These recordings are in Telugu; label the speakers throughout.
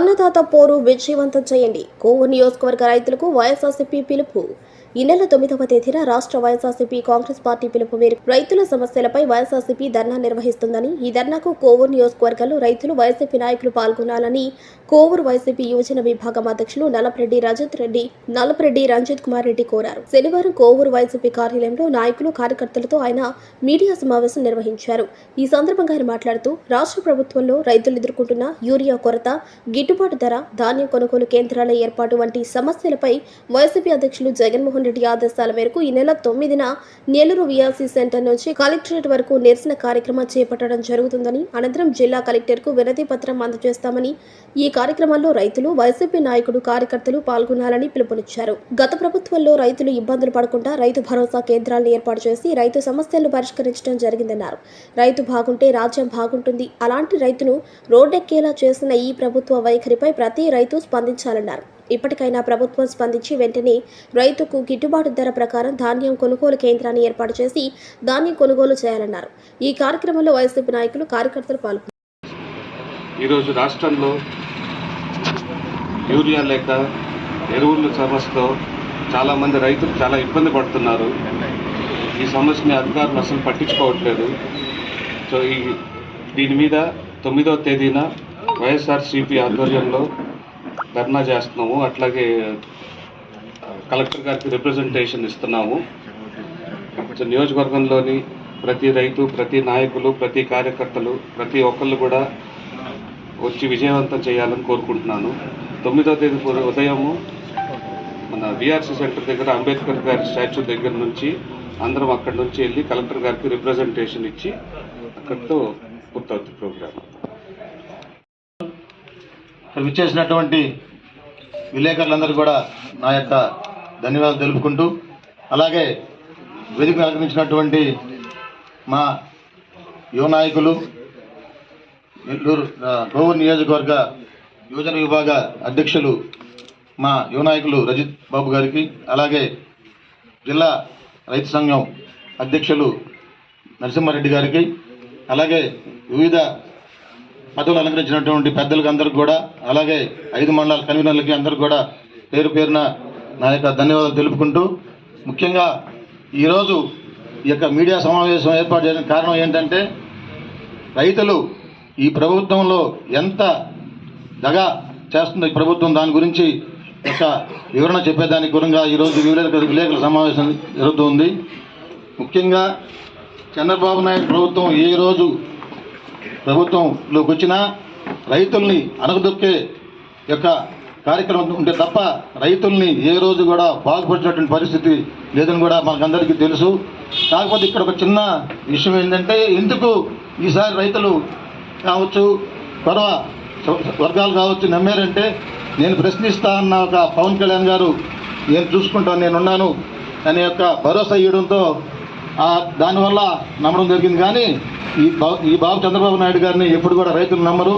Speaker 1: అన్నదాత పోరు విజయవంతం చేయండి. కోవూరు నియోజకవర్గ రైతులకు వైఎస్ఆర్సీపీ పిలుపు. ఈ నెల తొమ్మిదవ తేదీన రాష్ట్ర వైఎస్ఆర్సీపీ కాంగ్రెస్ పార్టీ పిలుపు మేరకు రైతుల సమస్యలపై వైఎస్ఆర్సీపీ ధర్నా నిర్వహిస్తుందని ఈ ధర్నాకు కోవూరు నియోజకవర్గంలో రైతులు వైసీపీ నాయకులు పాల్గొనాలని కోవూరు వైసీపీ యువజన విభాగం అధ్యక్షులు నలపరెడ్డి రజత్ రెడ్డి నలపరెడ్డి రంజిత్ కుమార్ రెడ్డి కోరారు. శనివారం కోవూరు వైసీపీ కార్యాలయంలో నాయకులు కార్యకర్తలతో ఆయన మీడియా సమావేశం నిర్వహించారు. ఈ సందర్భంగా ఆయన మాట్లాడుతూ రాష్ట్ర ప్రభుత్వంలో రైతులు ఎదుర్కొంటున్న యూరియా కొరత గిట్టుబాటు ధర ధాన్యం కొనుగోలు కేంద్రాల ఏర్పాటు వంటి సమస్యలపై వైసీపీ అధ్యక్షులు జగన్మోహన్ రెడ్డి ఆదేశాల మేరకు ఈ నెల తొమ్మిదిన నెల్లూరు విఆర్సీ సెంటర్ నుంచి కలెక్టరేట్ వరకు నిరసన కార్యక్రమం చేపట్టడం జరుగుతుందని అనంతరం జిల్లా కలెక్టర్కు వినతి పత్రం అందజేస్తామని ఈ కార్యక్రమంలో రైతులు వైసీపీ నాయకుడు కార్యకర్తలు పాల్గొనాలని పిలుపునిచ్చారు. గత ప్రభుత్వంలో రైతులు ఇబ్బందులు పడకుండా రైతు భరోసా కేంద్రాలను ఏర్పాటు చేసి రైతు సమస్యలను పరిష్కరించడం జరిగిందన్నారు. రైతు బాగుంటే రాజ్యం బాగుంటుంది. అలాంటి రైతును రోడ్డెక్కేలా చేసిన ఈ ప్రభుత్వ వైఖరిపై ప్రతి రైతు స్పందించాలన్నారు. ఇప్పటికైనా ప్రభుత్వం స్పందించి వెంటనే రైతుకు గిట్టుబాటు ధర ప్రకారం ధాన్యం కొనుగోలు కేంద్రాన్ని ఏర్పాటు చేసి ధాన్యం కొనుగోలు చేయాలన్నారు. ఈ కార్యక్రమంలో వైసీపీ నాయకులు కార్యకర్తలు పాల్గొన్నారు.
Speaker 2: ఈరోజు రాష్ట్రంలో యూరియా లేక ఎరువుల సమస్యతో చాలామంది రైతులు చాలా ఇబ్బంది పడుతున్నారు. ఈ సమస్యని అధికారులు అసలు పట్టించుకోవట్లేదు. సో ఈ దీని మీద తొమ్మిదో తేదీన వైఎస్ఆర్సీపీ ఆధ్వర్యంలో ధర్నా చేస్తున్నాము. అట్లాగే కలెక్టర్ గారికి రిప్రజెంటేషన్ ఇస్తున్నాము. నియోజకవర్గంలోని ప్రతి రైతు ప్రతి నాయకులు ప్రతి కార్యకర్తలు ప్రతి ఒక్కళ్ళు కూడా వచ్చి విజయవంతం చేయాలని కోరుకుంటున్నాను. తొమ్మిదో తేదీ ఉదయము మన విఆర్సీ సెంటర్ దగ్గర అంబేద్కర్ గారి స్టాచ్యూ దగ్గర నుంచి అందరం అక్కడి నుంచి వెళ్ళి కలెక్టర్ గారికి రిప్రజెంటేషన్ ఇచ్చి అక్కడితో పూర్తవుతుంది ప్రోగ్రామ్.
Speaker 3: ఇక్కడ విచ్చేసినటువంటి విలేకరులందరూ కూడా నా యొక్క ధన్యవాదాలు తెలుపుకుంటూ అలాగే వేదిక అలంకరించినటువంటి మా యువ నాయకులు నెల్లూరు కోవూరు నియోజకవర్గ యువజన విభాగ అధ్యక్షులు మా యువ నాయకులు రజిత్ బాబు గారికి అలాగే జిల్లా రైతు సంఘం అధ్యక్షులు నరసింహారెడ్డి గారికి అలాగే వివిధ పదవులు అలంకరించినటువంటి పెద్దలకు అందరికి కూడా అలాగే ఐదు మండలాల కన్వీనర్లకి అందరికి కూడా పేరు పేరున నా యొక్క ధన్యవాదాలు తెలుపుకుంటూ ముఖ్యంగా ఈరోజు ఈ యొక్క మీడియా సమావేశం ఏర్పాటు చేయడానికి కారణం ఏంటంటే రైతులు ఈ ప్రభుత్వంలో ఎంత దగా చేస్తుంది ఈ ప్రభుత్వం దాని గురించి ఒక వివరణ చెప్పేదానికి గురంగా ఈరోజు విలేకరుల విలేకరుల సమావేశం జరుగుతుంది ముఖ్యంగా చంద్రబాబు నాయుడు ప్రభుత్వం ఏ రోజు ప్రభుత్వంలోకి వచ్చినా రైతుల్ని అనగదొక్కే యొక్క కార్యక్రమం ఉంటే తప్ప రైతుల్ని ఏ రోజు కూడా బాగుపరిచినటువంటి పరిస్థితి లేదని కూడా మనకందరికీ తెలుసు. కాకపోతే ఇక్కడ ఒక చిన్న విషయం ఏంటంటే ఎందుకు ఈసారి రైతులు కావచ్చు పర్వ వర్గాలు కావచ్చు నమ్మారంటే నేను ప్రశ్నిస్తా అన్న ఒక పవన్ కళ్యాణ్ గారు నేను చూసుకుంటాను నేనున్నాను అనే యొక్క భరోసా ఇవ్వడంతో దానివల్ల నమ్మడం జరిగింది. కానీ ఈ బాబు ఈ బాబు చంద్రబాబు నాయుడు గారిని ఎప్పుడు కూడా రైతులు నమ్మరు.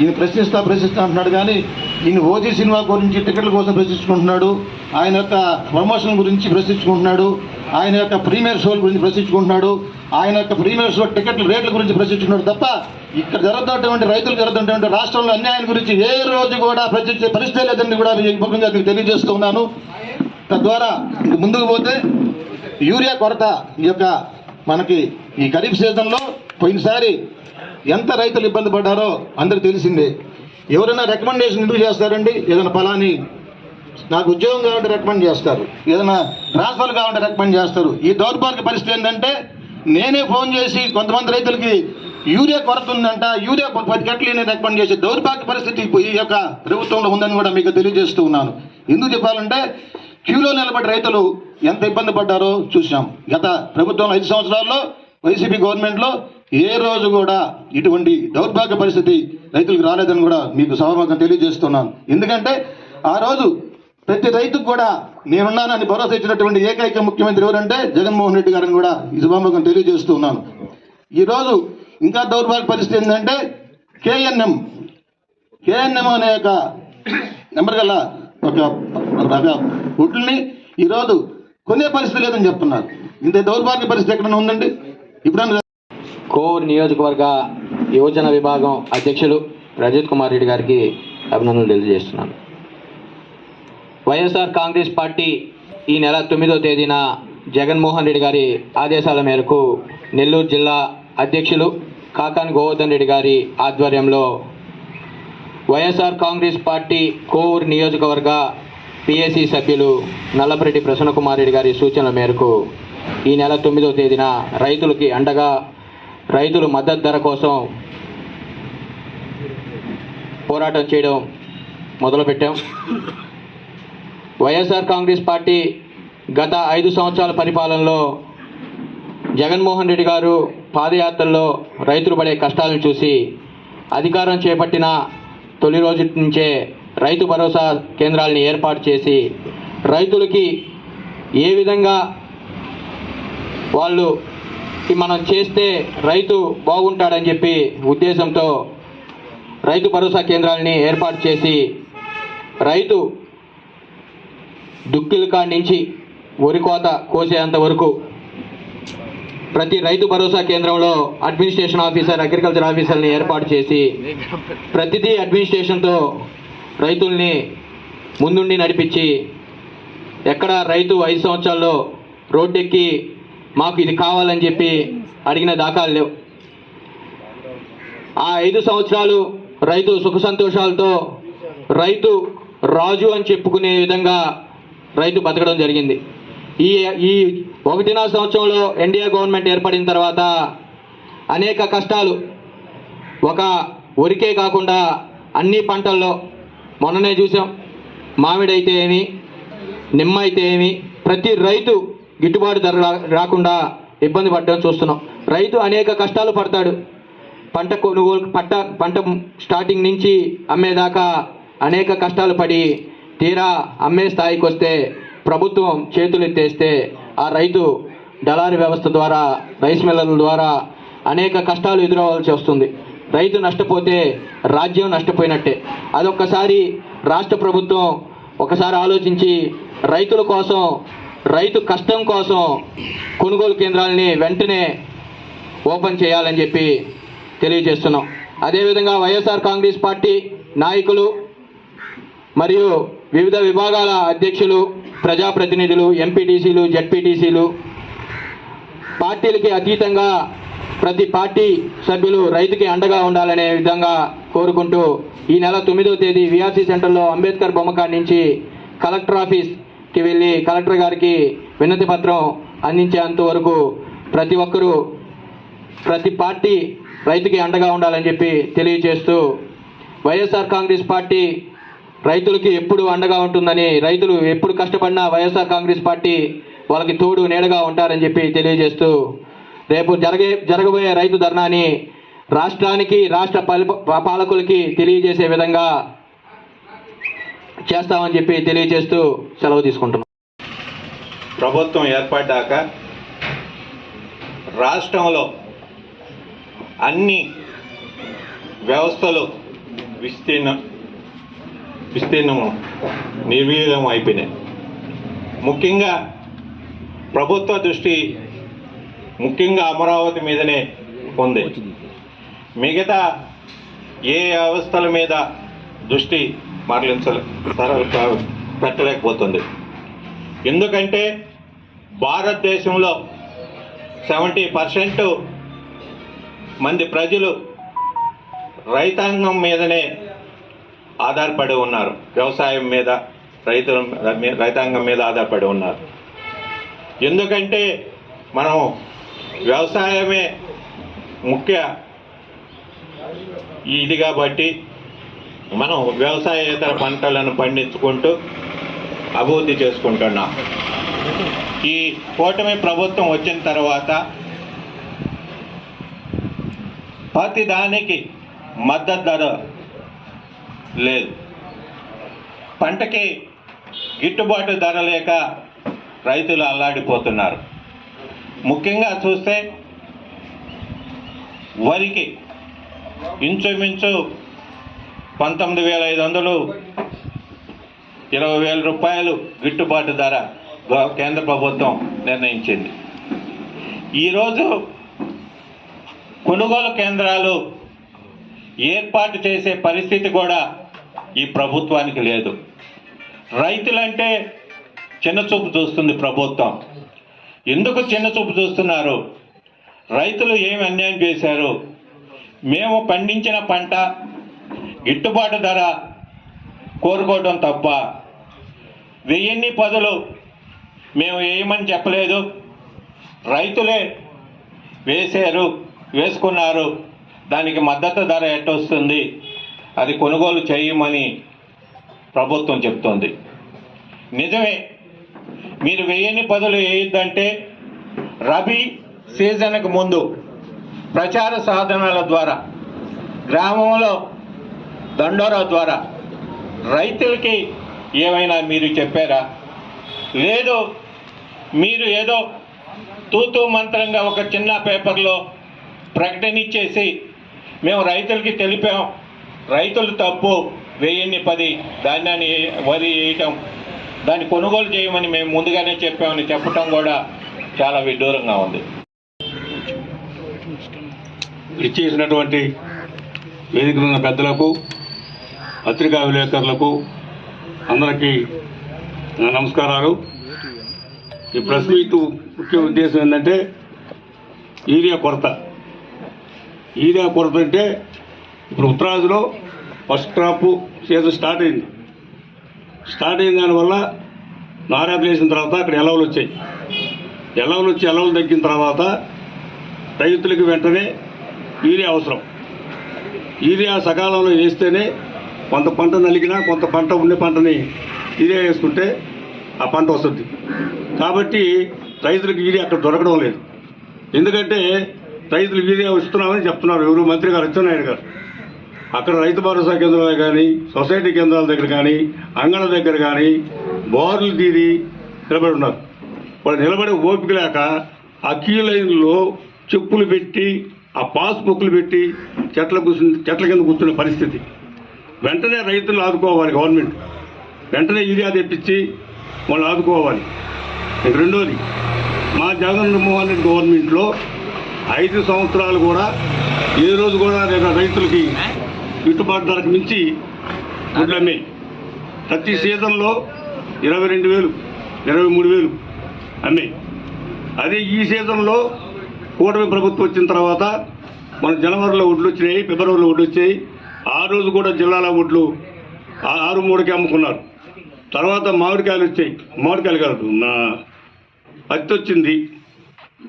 Speaker 3: ఈయన ప్రశ్నిస్తా ప్రశ్నిస్తా అంటున్నాడు. కానీ ఈయన ఓజీ సినిమా గురించి టికెట్ల కోసం ప్రశ్నించుకుంటున్నాడు. ఆయన యొక్క ప్రమోషన్ గురించి ప్రశ్నించుకుంటున్నాడు. ఆయన యొక్క ప్రీమియర్ షోల గురించి ప్రశ్నించుకుంటున్నాడు. ఆయన యొక్క ప్రీమియర్ షో టికెట్ల రేట్ల గురించి ప్రశ్నించుకున్నాడు తప్ప ఇక్కడ జరుగుతున్నటువంటి రైతులు జరుగుతున్నటువంటి రాష్ట్రంలో అన్యాయం గురించి ఏ రోజు కూడా ప్రశ్నించే పరిస్థితి లేదని కూడా ఈ మీకు తద్వారా ముందుకు పోతే యూరియా కొరత ఈ యొక్క మనకి ఈ ఖరీఫ్ సీజన్లో పోయినసారి ఎంత రైతులు ఇబ్బంది పడ్డారో అందరికి తెలిసిందే. ఎవరైనా రికమెండేషన్ ఎందుకు చేస్తారండి? ఏదైనా ఫలాని నాకు ఉద్యోగం కావాలంటే రికమెండ్ చేస్తారు. ఏదైనా ట్రాన్స్ఫర్ కావాలంటే రికమెండ్ చేస్తారు. ఈ దౌర్భాగ్య పరిస్థితి ఏంటంటే నేనే ఫోన్ చేసి కొంతమంది రైతులకి యూరియా కొరత ఉందంట యూరియా పది గంటలు నేను రికమెండ్ చేసి దౌర్భాగ్య పరిస్థితి ఈ యొక్క ప్రభుత్వంలో ఉందని కూడా మీకు తెలియజేస్తూ ఉన్నాను. ఎందుకు చెప్పాలంటే క్యూలో నిలబడి రైతులు ఎంత ఇబ్బంది పడ్డారో చూసాం గత ప్రభుత్వం ఐదు సంవత్సరాల్లో వైసీపీ గవర్నమెంట్లో ఏ రోజు కూడా ఇటువంటి దౌర్భాగ్య పరిస్థితి రైతులకు రాలేదని కూడా మీకు సభాముఖంగా తెలియజేస్తున్నాను ఎందుకంటే ఆ రోజు ప్రతి రైతుకు కూడా నేనున్నానని భరోసా ఇచ్చినటువంటి ఏకైక ముఖ్యమంత్రి ఎవరంటే జగన్మోహన్ రెడ్డి గారిని కూడా ఈ సభాముఖం తెలియజేస్తున్నాను ఈరోజు ఇంకా దౌర్భాగ్య పరిస్థితి ఏంటంటే కేఎన్ఎం కేఎన్ఎం అనే ఒక నెంబర్ గల ఒక ఒక గుడ్లని ఈరోజు కొనే పరిస్థితి లేదని చెప్తున్నారు. ఇంత దౌర్భాగ్య పరిస్థితి ఎక్కడ ఉందండి? ఇప్పుడన్నా
Speaker 4: కోర్ నియోజకవర్గ యువజన విభాగం అధ్యక్షులు రజత్ కుమార్ రెడ్డి గారికి అభినందనలు తెలియజేస్తున్నాను. వైఎస్ఆర్ కాంగ్రెస్ పార్టీ ఈ నెల తొమ్మిదో తేదీన జగన్మోహన్ రెడ్డి గారి ఆదేశాల మేరకు నెల్లూరు జిల్లా అధ్యక్షులు కాకాని గోవర్ధన్ రెడ్డి గారి ఆధ్వర్యంలో వైఎస్ఆర్ కాంగ్రెస్ పార్టీ కోవూరు నియోజకవర్గ పిఎస్సి సభ్యులు నల్లపరెడ్డి ప్రసన్నకుమారెడ్డి గారి సూచనల మేరకు ఈ నెల తొమ్మిదవ తేదీన రైతులకి అండగా రైతులు మద్దతు ధర కోసం పోరాటం చేయడం మొదలుపెట్టాం. వైఎస్ఆర్ కాంగ్రెస్ పార్టీ గత ఐదు సంవత్సరాల పరిపాలనలో జగన్మోహన్ రెడ్డి గారు పాదయాత్రలో రైతులు పడే కష్టాలను చూసి అధికారం చేపట్టిన తొలి రోజు నుంచే రైతు భరోసా కేంద్రాలని ఏర్పాటు చేసి రైతులకి ఏ విధంగా వాళ్ళు మనం చేస్తే రైతు బాగుంటాడని చెప్పి ఉద్దేశంతో రైతు భరోసా కేంద్రాలని ఏర్పాటు చేసి రైతు దుక్కిల కాడి నుంచి వరి కోత కోసేంత వరకు ప్రతి రైతు భరోసా కేంద్రంలో అడ్మినిస్ట్రేషన్ ఆఫీసర్ అగ్రికల్చర్ ఆఫీసర్ని ఏర్పాటు చేసి ప్రతిదీ అడ్మినిస్ట్రేషన్తో రైతుల్ని ముందుండి నడిపించి ఎక్కడ రైతు ఐదు సంవత్సరాల్లో రోడ్డెక్కి మాకు ఇది కావాలని చెప్పి అడిగిన దాఖలు లేవు. ఆ ఐదు సంవత్సరాలు రైతు సుఖ సంతోషాలతో రైతు రాజు అని చెప్పుకునే విధంగా రైతు బతకడం జరిగింది. ఈ ఈ ఒకటిన్నర సంవత్సరంలో ఎన్డీఏ గవర్నమెంట్ ఏర్పడిన తర్వాత అనేక కష్టాలు ఒక వరికే కాకుండా అన్ని పంటల్లో మొన్ననే చూసాం. మామిడి అయితే ఏమి నిమ్మ అయితే ఏమి ప్రతి రైతు గిట్టుబాటు ధర రాకుండా ఇబ్బంది పడడం చూస్తున్నాం. రైతు అనేక కష్టాలు పడతాడు. పంట కొనుగోలు పంట పంట స్టార్టింగ్ నుంచి అమ్మేదాకా అనేక కష్టాలు పడి తీరా అమ్మే స్థాయికి వస్తే ప్రభుత్వం చేతులు ఎత్తేస్తే ఆ రైతు దళారీ వ్యవస్థ ద్వారా రైస్ మిల్లర్ల ద్వారా అనేక కష్టాలు ఎదురవ్వాల్సి వస్తుంది. రైతు నష్టపోతే రాజ్యం నష్టపోయినట్టే. అదొక్కసారి రాష్ట్ర ప్రభుత్వం ఒకసారి ఆలోచించి రైతుల కోసం రైతు కష్టం కోసం కొనుగోలు కేంద్రాలని వెంటనే ఓపెన్ చేయాలని చెప్పి తెలియజేస్తున్నాం. అదేవిధంగా వైఎస్ఆర్ కాంగ్రెస్ పార్టీ నాయకులు మరియు వివిధ విభాగాల అధ్యక్షులు ప్రజాప్రతినిధులు ఎంపీటీసీలు జడ్పీటీసీలు పార్టీలకి అతీతంగా ప్రతి పార్టీ సభ్యులు రైతుకి అండగా ఉండాలనే విధంగా కోరుకుంటూ ఈ నెల తొమ్మిదవ తేదీ విఆర్సీ సెంటర్లో అంబేద్కర్ బొమ్మకాడి నుంచి కలెక్టర్ ఆఫీస్కి వెళ్ళి కలెక్టర్ గారికి వినతి పత్రం అందించేంత వరకు ప్రతి ఒక్కరూ ప్రతి పార్టీ రైతుకి అండగా ఉండాలని చెప్పి తెలియజేస్తూ వైఎస్ఆర్ కాంగ్రెస్ పార్టీ రైతులకి ఎప్పుడు అండగా ఉంటుందని రైతులు ఎప్పుడు కష్టపడినా వైఎస్ఆర్ కాంగ్రెస్ పార్టీ వాళ్ళకి తోడు నీడగా ఉంటారని చెప్పి తెలియజేస్తూ రేపు జరగే జరగబోయే రైతు ధర్నాని రాష్ట్రానికి రాష్ట్ర పాలకులకి తెలియజేసే విధంగా చేస్తామని చెప్పి తెలియజేస్తూ సెలవు తీసుకుంటున్నాం.
Speaker 5: ప్రభుత్వం ఏర్పడ్డాక రాష్ట్రంలో అన్ని వ్యవస్థలు విస్తీర్ణం విస్తీర్ణము నిర్వీర్యం అయిపోయినాయి. ముఖ్యంగా ప్రభుత్వ దృష్టి ముఖ్యంగా అమరావతి మీదనే ఉంది మిగతా ఏ వ్యవస్థల మీద దృష్టి మరలించలే పెట్టలేకపోతుంది. ఎందుకంటే భారతదేశంలో సెవెంటీ పర్సెంట్ మంది ప్రజలు రైతాంగం మీదనే ఆధారపడి ఉన్నారు. వ్యవసాయం మీద రైతుల రైతాంగం మీద ఆధారపడి ఉన్నారు. ఎందుకంటే మనం వ్యవసాయమే ముఖ్య ఇది కాబట్టి మనం వ్యవసాయేతర పంటలను పండించుకుంటూ అభివృద్ధి చేసుకుంటున్నాం. ఈ కూటమి ప్రభుత్వం వచ్చిన తర్వాత ప్రతి దానికి మద్దతు ధర లేదు. పంటకి గిట్టుబాటు ధర లేక రైతులు అల్లాడిపోతున్నారు. ముఖ్యంగా చూస్తే వరికి ఇంచుమించు పంతొమ్మిది వేల ఐదు వందలు ఇరవై వేల రూపాయలు గిట్టుబాటు ధర గ- కేంద్ర ప్రభుత్వం నిర్ణయించింది. ఈరోజు కొనుగోలు కేంద్రాలు ఏర్పాటు చేసే పరిస్థితి కూడా ఈ ప్రభుత్వానికి లేదు. రైతులంటే చిన్న చూపు చూస్తుంది ప్రభుత్వం. ఎందుకు చిన్న చూపు చూస్తున్నారు? రైతులు ఏమి అన్యాయం చేశారు? మేము పండించిన పంట గిట్టుబాటు ధర కోరుకోవడం తప్ప వెయ్యిన్ని పదులు మేము వేయమని చెప్పలేదు? రైతులే వేశారు వేసుకున్నారు. దానికి మద్దతు ధర ఎట్టొస్తుంది? అది కొనుగోలు చేయమని ప్రభుత్వం చెప్తోంది. నిజమే మీరు వేయని పదులు ఏంటంటే రబీ సీజన్కు ముందు ప్రచార సాధనాల ద్వారా గ్రామంలో దండోరా ద్వారా రైతులకి ఏమైనా మీరు చెప్పారా? లేదు మీరు ఏదో తూతూ మంత్రంగా ఒక చిన్న పేపర్లో ప్రకటన ఇచ్చేసి మేము రైతులకి తెలిపాం రైతులు తప్పు వెయ్యిన్ని పది ధాన్యాన్ని వరి వేయటం దాన్ని కొనుగోలు చేయమని మేము ముందుగానే చెప్పామని చెప్పటం కూడా చాలా విడ్డూరంగా ఉంది.
Speaker 6: ఇచ్చేసినటువంటి వేదిక ఉన్న పెద్దలకు పత్రికా విలేకరులకు అందరికీ నమస్కారాలు. ఈ ప్రెస్ మీట్ ముఖ్య ఉద్దేశం ఏంటంటే యూరియా కొరత. యూరియా కొరత అంటే ఇప్పుడు ఉత్తరాదిలో ఫస్ట్ క్రాప్ సీజన్ స్టార్ట్ అయింది. స్టార్ట్ అయిన దానివల్ల నారాలు వేసిన తర్వాత అక్కడ ఎలవలు వచ్చాయి. ఎలవలు వచ్చి ఎలవలు తగ్గిన తర్వాత రైతులకు వెంటనే యూరియా అవసరం. యూరియా సకాలంలో వేస్తేనే కొంత పంట నలిగినా కొంత పంట ఉండే పంటని యూరియా వేసుకుంటే ఆ పంట వస్తుంది. కాబట్టి రైతులకు యూరియా అక్కడ దొరకడం లేదు. ఎందుకంటే రైతులు యూరియా ఇస్తున్నామని చెప్తున్నారు. ఎవరు మంత్రి గారు అచ్చెన్నాయుడు గారు. అక్కడ రైతు భరోసా కేంద్రాలు కానీ సొసైటీ కేంద్రాల దగ్గర కానీ అంగళ్ళ దగ్గర కానీ బోర్లు తీరి నిలబడి ఉన్నారు. వాళ్ళు నిలబడే ఓపిక లేక ఆ క్యూ లైన్లో చెప్పులు పెట్టి ఆ పాస్బుక్లు పెట్టి చెట్ల కూర్చుని చెట్ల కింద కూర్చునే పరిస్థితి. వెంటనే రైతులు ఆదుకోవాలి గవర్నమెంట్. వెంటనే యూరియా తెప్పించి వాళ్ళు ఆదుకోవాలి. రెండోది మా జగన్మోహన్ రెడ్డి గవర్నమెంట్లో ఐదు సంవత్సరాలు కూడా ఏ రోజు కూడా రైతులకి గిట్టుబాటు ధరకు మించి గుడ్లు అమ్మాయి ప్రతి సీజన్లో ఇరవై రెండు వేలు ఇరవై మూడు వేలు అమ్మాయి అదే ఈ సీజన్లో కూటమి ప్రభుత్వం వచ్చిన తర్వాత మన జనవరిలో ఒడ్లు వచ్చినాయి ఫిబ్రవరిలో ఒడ్లు వచ్చాయి. ఆ రోజు కూడా జిల్లాల ఒడ్లు ఆ- ఆరు మూడుకి అమ్ముకున్నారు. తర్వాత మామిడికాయలు వచ్చాయి. మామిడికాయలు కాదు నా పత్తి వచ్చింది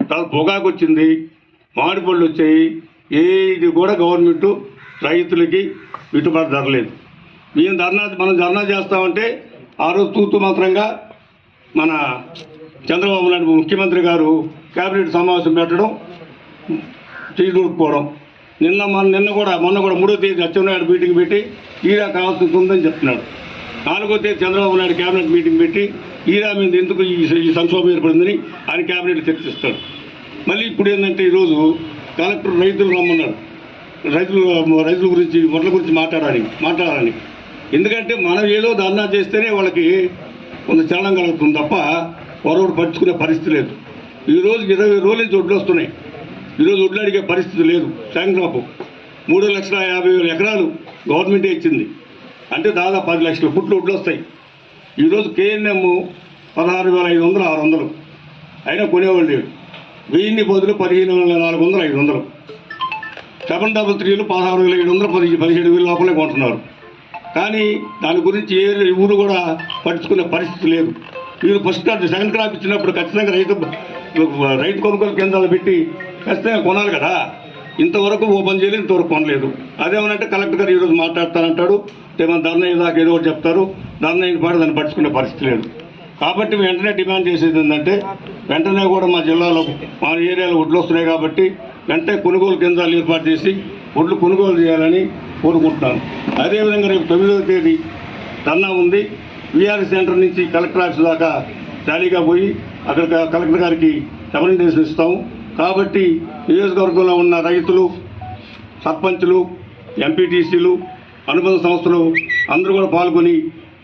Speaker 6: తర్వాత పొగాకు వచ్చింది మామిడి పళ్ళు వచ్చాయి. ఏది కూడా గవర్నమెంట్ రైతులకి గిట్టుబాటు ధర లేదు. మేము ధర్నా మనం ధర్నా చేస్తామంటే ఆ రోజు తూతు మాత్రంగా మన చంద్రబాబు నాయుడు ముఖ్యమంత్రి గారు కేబినెట్ సమావేశం పెట్టడం చేయకపోవడం నిన్న మన నిన్న కూడా మొన్న కూడా మూడో తేదీ అచ్చెన్నాయుడు మీటింగ్ పెట్టి ఈరా కావాల్సింది ఉందని చెప్తున్నాడు. నాలుగో తేదీ చంద్రబాబు నాయుడు కేబినెట్ మీటింగ్ పెట్టి ఈరా మీద ఎందుకు ఈ ఈ సంక్షోభం ఏర్పడిందని ఆయన కేబినెట్ చర్చిస్తాడు. మళ్ళీ ఇప్పుడు ఏంటంటే ఈరోజు కలెక్టర్ రైతులు రమ్మన్నాడు రైతులు రైతుల గురించి వడ్ల గురించి మాట్లాడాలి మాట్లాడాలని ఎందుకంటే మనం ఏదో ధర్నా చేస్తేనే వాళ్ళకి కొంత చలనం కలుగుతుంది తప్ప వరవరు పరుచుకునే పరిస్థితి లేదు. ఈరోజు ఇరవై రోజుల నుంచి ఒడ్లు వస్తున్నాయి. ఈరోజు ఒడ్లు అడిగే పరిస్థితి లేదు. శాంక్రాపు మూడు లక్షల యాభై వేల ఎకరాలు గవర్నమెంటే ఇచ్చింది. అంటే దాదాపు పది లక్షల పుట్లు ఒడ్లు వస్తాయి. ఈరోజు కేఎన్ఎం పదహారు వేల ఐదు వందలు ఆరు వందలు. అయినా కొనేవాళ్ళు లేరు. వెయ్యిన్ని బదులు పదిహేను వేల నాలుగు వందలు ఐదు వందలు. సెవెన్ డబల్ త్రీలు పదహారు వేల ఏడు వందల పది పదిహేడు వేల లోపలే కొంటున్నారు. కానీ దాని గురించి ఏ ఊరు కూడా పట్టించుకునే పరిస్థితి లేదు. మీరు ఫస్ట్ క్రాప్ సెకండ్ క్రాప్ ఇచ్చినప్పుడు ఖచ్చితంగా రైతు రైతు కొనుగోలు కేంద్రాలు పెట్టి ఖచ్చితంగా కొనాలి కదా. ఇంతవరకు ఓపెన్ చేయలేదు ఇంతవరకు కొనలేదు. అదేమనంటే కలెక్టర్ గారు ఈరోజు మాట్లాడతానంటాడు. ఏమైనా ధర్నా దాకా ఏదో ఒకటి చెప్తారు. ధర్నా అయిన పాటు దాన్ని పట్టించుకునే పరిస్థితి లేదు. కాబట్టి వెంటనే డిమాండ్ చేసేది ఏంటంటే వెంటనే కూడా మా జిల్లాలో మా ఏరియాలో ఒడ్లు వస్తున్నాయి కాబట్టి వెంటనే కొనుగోలు కేంద్రాలు ఏర్పాటు చేసి ఒడ్లు కొనుగోలు చేయాలని కోరుకుంటున్నాను. అదేవిధంగా రేపు తొమ్మిదవ తేదీ ధర్నా ఉంది. విఆర్ సెంటర్ నుంచి కలెక్టర్ ఆఫీస్ దాకా ర్యాలీగా పోయి అక్కడ కలెక్టర్ గారికి రిప్రజెంటేషన్ ఇస్తాము. కాబట్టి నియోజకవర్గంలో ఉన్న రైతులు సర్పంచులు ఎంపీటీసీలు అనుబంధ సంస్థలు అందరూ కూడా పాల్గొని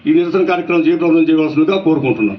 Speaker 6: ఈ నిరసన కార్యక్రమం జయప్రదం చేయవలసిందిగా కోరుకుంటున్నాను.